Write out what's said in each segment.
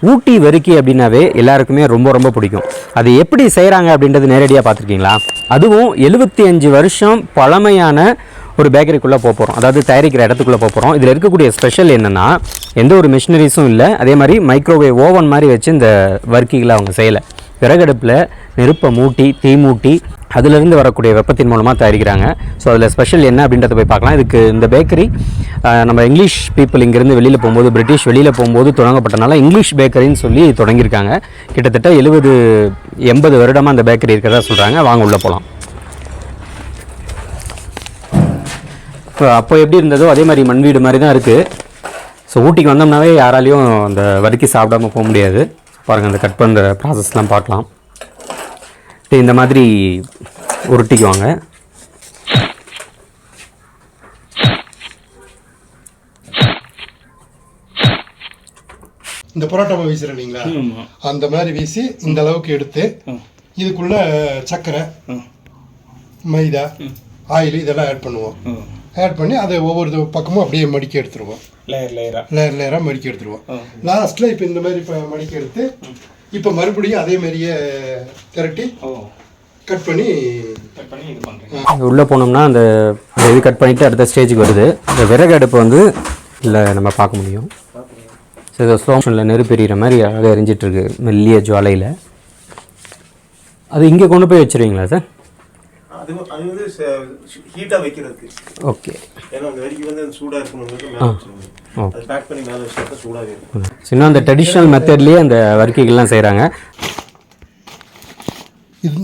ஊட்டி வறுக்கி அப்படின்னாவே எல்லாருக்குமே ரொம்ப ரொம்ப பிடிக்கும். அது எப்படி செய்கிறாங்க அப்படின்றது நேரடியாக பார்த்துருக்கீங்களா? அதுவும் எழுபத்தி அஞ்சு வருஷம் பழமையான ஒரு பேக்கரிக்குள்ளே போக போகிறோம் அதாவது தயாரிக்கிற இடத்துக்குள்ளே போக போகிறோம் இதில் இருக்கக்கூடிய ஸ்பெஷல் என்னென்னா எந்த ஒரு மிஷினரிஸும் இல்லை. அதே மாதிரி மைக்ரோவேவ் ஓவன் மாதிரி வச்சு இந்த வர்க்கிகளை அவங்க செய்யலை. விறகடுப்பில் நெருப்பை மூட்டி தீ மூட்டி அதிலிருந்து வரக்கூடிய வெப்பத்தின் மூலமாக தயாரிக்கிறாங்க. ஸோ அதில் ஸ்பெஷல் என்ன அப்படின்றத போய் பார்க்கலாம். இதுக்கு இந்த பேக்கரி நம்ம இங்கிலீஷ் பீப்புள் இங்கேருந்து வெளியில் போகும்போது பிரிட்டிஷ் வெளியில் போகும்போது தொடங்கப்பட்டனால இங்கிலீஷ் பேக்கரின்னு சொல்லி தொடங்கியிருக்காங்க. கிட்டத்தட்ட எழுபது எண்பது வருடமாக அந்த பேக்கரி இருக்கிறதா சொல்கிறாங்க வாங்க உள்ளே போகலாம் இப்போ அப்போ எப்படி இருந்ததோ அதே மாதிரி மண் வீடு மாதிரி தான் இருக்குது ஸோ ஊட்டிக்கு வந்தோம்னாவே யாராலையும் அந்த வறுக்கி சாப்பிடாம போக முடியாது. பாருங்கள் அந்த கட் பண்ணுற ப்ராசஸ்லாம் பார்க்கலாம். இந்த மாதிரி உருட்டிக்குவாங்க. இந்த பரோட்டாவை வீசுற இல்லைங்களா அந்த மாதிரி வீசி இந்த அளவுக்கு எடுத்து இதுக்குள்ள சர்க்கரை மைதா ஆயில் இதெல்லாம் ஆட் பண்ணுவோம். ஆட் பண்ணி அதை ஒவ்வொரு பக்கமும் அப்படியே மடிக்கி எடுத்துருவோம். லேயர் லேயரா லேயர் லேயராக மடிக்கி எடுத்துருவோம். லாஸ்ட்டில் இப்போ இந்த மாதிரி இப்போ மடிக்கி எடுத்து இப்போ மறுபடியும் அதே மாதிரியே திரட்டி கட் பண்ணி கட் பண்ணி இது பண்ணுறேன் உள்ளே போனோம்னா அந்த இது கட் பண்ணிவிட்டு அடுத்த ஸ்டேஜுக்கு வருது. இந்த விறகு அடுப்பு வந்து இல்லை நம்ம பார்க்க முடியும். ஸோ இதை ஸ்லோ மோஷனில் நெருப்பு எரியிற மாதிரி அழகாக எரிஞ்சிட்ருக்கு மெல்லிய ஜுவாலையில். அது இங்கே கொண்டு போய் வச்சுருவீங்களா சார் அது அது வந்து ஹீட்டாக வைக்கிறதுக்கு. ஓகே. ஏன்னா அந்த வரைக்கும் வந்து சூடாக ஓ. அது பேக் பண்ணி மேலே வச்சுட்டா சூடாகவே இருக்கும். இன்னும் அந்த ட்ரெடிஷ்னல் மெத்தட்லேயே அந்த வர்க்கிகள்லாம் செய்கிறாங்க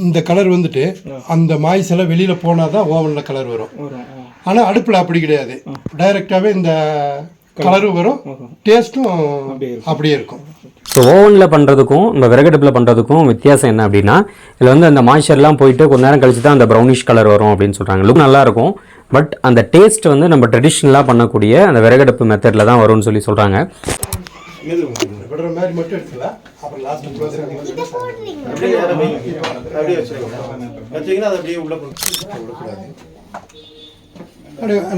இந்த கலர் வந்துட்டு அந்த மாய்ஸ் எல்லாம் வெளியில் போனால் தான் ஓவனில் கலர் வரும். ஆனால் அடுப்பில் அப்படி கிடையாது. டைரெக்டாகவே இந்த கலரும் வரும். டேஸ்ட்டும் அப்படியே இருக்கும். ஸோ ஓவனில் பண்ணுறதுக்கும் இந்த விறகடுப்பில் பண்ணுறதுக்கும் வித்தியாசம் என்ன அப்படின்னா இதில் வந்து அந்த மாய்ச்சர்லாம் போயிட்டு கொஞ்ச நேரம் கழிச்சு தான் அந்த ப்ரௌனிஷ் கலர் வரும் அப்படின்னு சொல்கிறாங்க லுக் நல்லாயிருக்கும். பட் அந்த டேஸ்ட் வந்து நம்ம ட்ரெடிஷ்னலாக பண்ணக்கூடிய அந்த விறகடுப்பு மெத்தடில் தான் வரும்னு சொல்லி சொல்கிறாங்க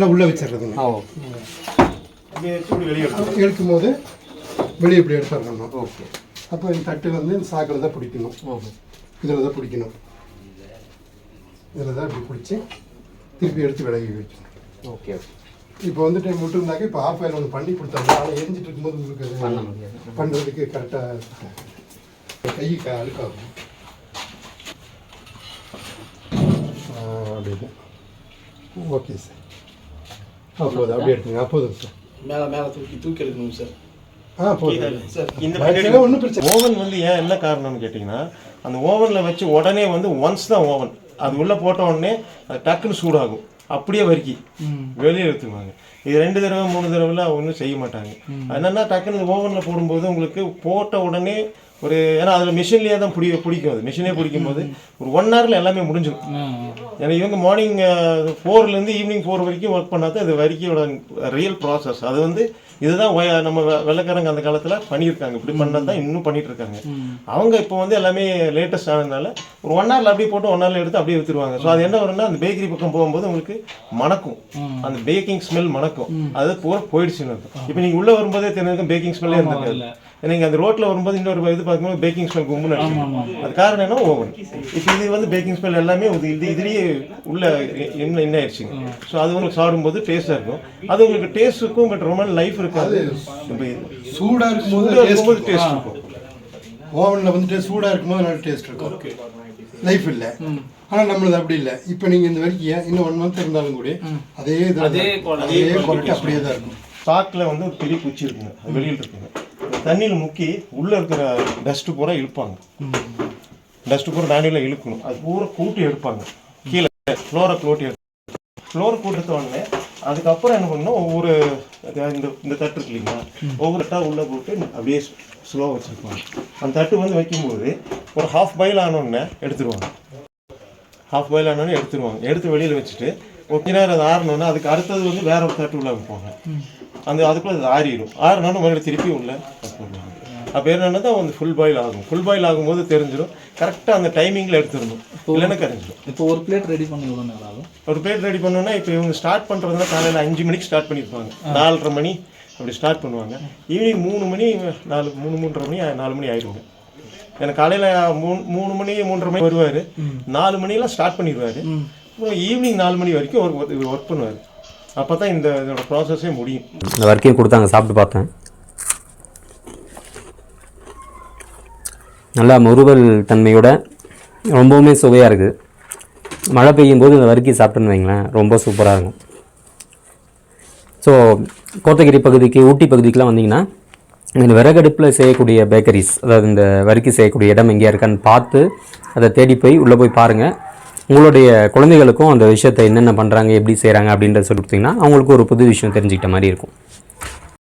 உள்ள வெளியே எடுக்கும் போது வெளியே இப்படி எடுத்துடணும் ஓகே அப்போ இந்த தட்டு வந்து இந்த சாக்கில் தான் பிடிக்கணும். இதில் தான் பிடிக்கணும். இதில் தான் இப்படி பிடிச்சி திருப்பி எடுத்து விலகி வைக்கணும். ஓகே இப்போ வந்துட்டு விட்டுருந்தாக்க இப்போ ஆஃப் ஆயில் ஒன்று பண்ணி கொடுத்தாங்க ஆனால் எரிஞ்சிட்டு இருக்கும்போது உங்களுக்கு அது பண்ணுறதுக்கு கரெக்டாக கை க- அழுக்காகும். ஆ, அப்படின்னு ஓகே சார் அப்போது அப்படியே எடுத்துங்க. அப்போதும் சார் மேலே மேலே தூக்கி தூக்கி எடுக்கணும் சார் ஒன்றும் பிரச்சனை ஓவன் வந்து ஏன் என்ன காரணம்னு கேட்டிங்கன்னா அந்த ஓவனில் வச்சு உடனே வந்து ஒன்ஸ் தான் ஓவன் அது உள்ளே போட்ட உடனே அது டக்குன்னு சூடாகும். அப்படியே வரிக்கி வெளியே எடுத்துருவாங்க. இது ரெண்டு தடவை மூணு தடவைலாம் ஒன்றும் செய்ய மாட்டாங்க. என்னன்னா டக்குன்னு ஓவனில் போடும்போது உங்களுக்கு போட்ட உடனே ஒரு ஏன்னா அதில் மிஷின்லேயே தான் பிடி பிடிக்கும் அது. மிஷினே பிடிக்கும் போது ஒரு ஒன் ஹவரில் எல்லாமே முடிஞ்சிடும் ஏன்னா இவங்க மார்னிங் ஃபோர்லேருந்து ஈவினிங் ஃபோர் வரைக்கும் ஒர்க் பண்ணாதான் இது வரிக்கையோட ரியல் ப்ராசஸ் அது வந்து இதுதான் நம்ம வெள்ளைக்காரங்க அந்த காலத்தில் பண்ணியிருக்காங்க. இப்படி பண்ணது தான் இன்னும் பண்ணிட்டு இருக்காங்க அவங்க இப்போ வந்து எல்லாமே லேட்டஸ்ட் ஆனதுனால ஒரு ஒன் ஹவரில் அப்படியே போட்டு ஒன் ஹவரில் எடுத்து அப்படியே விற்றுருவாங்க ஸோ அது என்ன வரும்னா அந்த பேக்கரி பக்கம் போகும்போது உங்களுக்கு மணக்கும். அந்த பேக்கிங் ஸ்மெல் மணக்கும். அது பூரா போயிடுச்சுன்னு அர்த்தம். இப்போ நீங்கள் உள்ளே வரும்போதே தெரிஞ்சிருக்கும் பேக்கிங் ஸ்மெல்லே இருந்திருக்காது. நீங்கள் அந்த ரோட்டில் வரும்போது இன்னொரு இது பார்க்கும்போது பேக்கிங் ஸ்மெல் கும்பல் அடிக்கும் அது காரணம் என்ன ஓவன் இப்போ இது வந்து பேக்கிங் ஸ்மெல் எல்லாமே இது இது இதுலேயே உள்ள என்ன என்ன ஆயிடுச்சுங்க. ஸோ அது உங்களுக்கு சாப்பிடும்போது டேஸ்ட்டாக இருக்கும். அது உங்களுக்கு டேஸ்ட்டுக்கும் பட் ரொம்ப லைஃப் இருக்காது இப்போ சூடாக இருக்கும்போது டேஸ்ட் இருக்கும்போது டேஸ்ட் இருக்கும். ஓவனில் வந்துட்டு சூடாக இருக்கும்போது நல்ல டேஸ்ட் இருக்கும். லைஃப் இல்லை. ஆனால் நம்மளது அப்படி இல்லை. இப்போ நீங்கள் இந்த வரைக்கும் இன்னும் ஒன் மந்த் இருந்தாலும் கூட அதே இது அதே அதே குவாலிட்டி அப்படியே தான் இருக்கும். ஸ்டாக்கில் வந்து ஒரு பெரிய குச்சி இருக்குங்க. அது வெளியில் இருக்குங்க. தண்ணியில் முக்கி உள்ளே இருக்கிற டஸ்ட்டு பூரா இழுப்பாங்க. டஸ்ட்டு பூரா தானியில் இழுக்கணும். அது பூரா கூட்டி எடுப்பாங்க. கீழே ஃப்ளோரை கூட்டி எடுப்பாங்க. ஃப்ளோரை கூட்டுத்த உடனே அதுக்கப்புறம் என்ன பண்ணணும்? ஒவ்வொரு இந்த இந்த தட்டு இருக்கு இல்லைங்களா? ஒவ்வொரு தட்டாக உள்ளே போட்டு அப்படியே ஸ்லோவாக வச்சுருப்பாங்க. அந்த தட்டு வந்து வைக்கும்போது ஒரு ஹாஃப் பாயில் ஆனோடனே எடுத்துருவாங்க. ஹாஃப் பாயில் ஆனோடனே எடுத்துருவாங்க. எடுத்து வெளியில் வச்சுட்டு ஒரு கொஞ்ச நேரம் அது ஆறணுன்னா அதுக்கு அடுத்தது வந்து வேற ஒரு தட்டு உள்ள வைப்பாங்க. அந்த அதுக்குள்ள அது ஆறிடும். ஆறினோன்னு மறுபடியும் திருப்பி உள்ள அப்போ என்னன்னா தான் வந்து ஃபுல் பாயில் ஆகும். ஃபுல் பாயில் ஆகும்போது தெரிஞ்சிடும். கரெக்டாக அந்த டைமிங்கில் எடுத்துடணும். இல்லைன்னா கரைஞ்சிடும். இப்போ ஒரு பிளேட் ரெடி பண்ணி எவ்வளோ நேரம் ஆகும்? ஒரு பிளேட் ரெடி பண்ணோன்னா இப்போ இவங்க ஸ்டார்ட் பண்ணுறதுனா காலையில் அஞ்சு மணிக்கு ஸ்டார்ட் பண்ணியிருப்பாங்க நாலரை மணி அப்படி ஸ்டார்ட் பண்ணுவாங்க. ஈவினிங் மூணு மணி நாலு மூணு மூன்றரை மணி நாலு மணி ஆயிடுங்க. எனக்கு காலையில் மூணு மூணு மணி மூன்றரை மணி வருவார். நாலு மணிலாம் ஸ்டார்ட் பண்ணிடுவார் அப்புறம் ஈவினிங் நாலு மணி வரைக்கும் ஒரு ஒர்க் பண்ணுவார். அப்போ தான் இந்த இதோட ப்ராசஸே முடியும். இந்த வரைக்கும் கொடுத்தாங்க சாப்பிட்டு பார்த்தேன். நல்லா முறுவல் தன்மையோட ரொம்பவுமே சுவையாக இருக்குது மழை பெய்யும் போது இந்த வறுக்கி சாப்பிட்டுன்னு வைங்களேன் ரொம்ப சூப்பராக இருக்கும். ஸோ கோத்தகிரி பகுதிக்கு ஊட்டி பகுதிக்கெலாம் வந்தீங்கன்னா இந்த விறகடுப்பில் செய்யக்கூடிய பேக்கரிஸ் அதாவது இந்த வறுக்கி செய்யக்கூடிய இடம் எங்கேயா இருக்கான்னு பார்த்து அதை தேடி போய் உள்ளே போய் பாருங்கள் உங்களுடைய குழந்தைகளுக்கும் அந்த விஷயத்தை என்னென்ன பண்ணுறாங்க எப்படி செய்கிறாங்க அப்படின்றத சொல்லி கொடுத்தீங்கன்னா அவங்களுக்கு ஒரு புது விஷயம் தெரிஞ்சுக்கிட்ட மாதிரி இருக்கும்.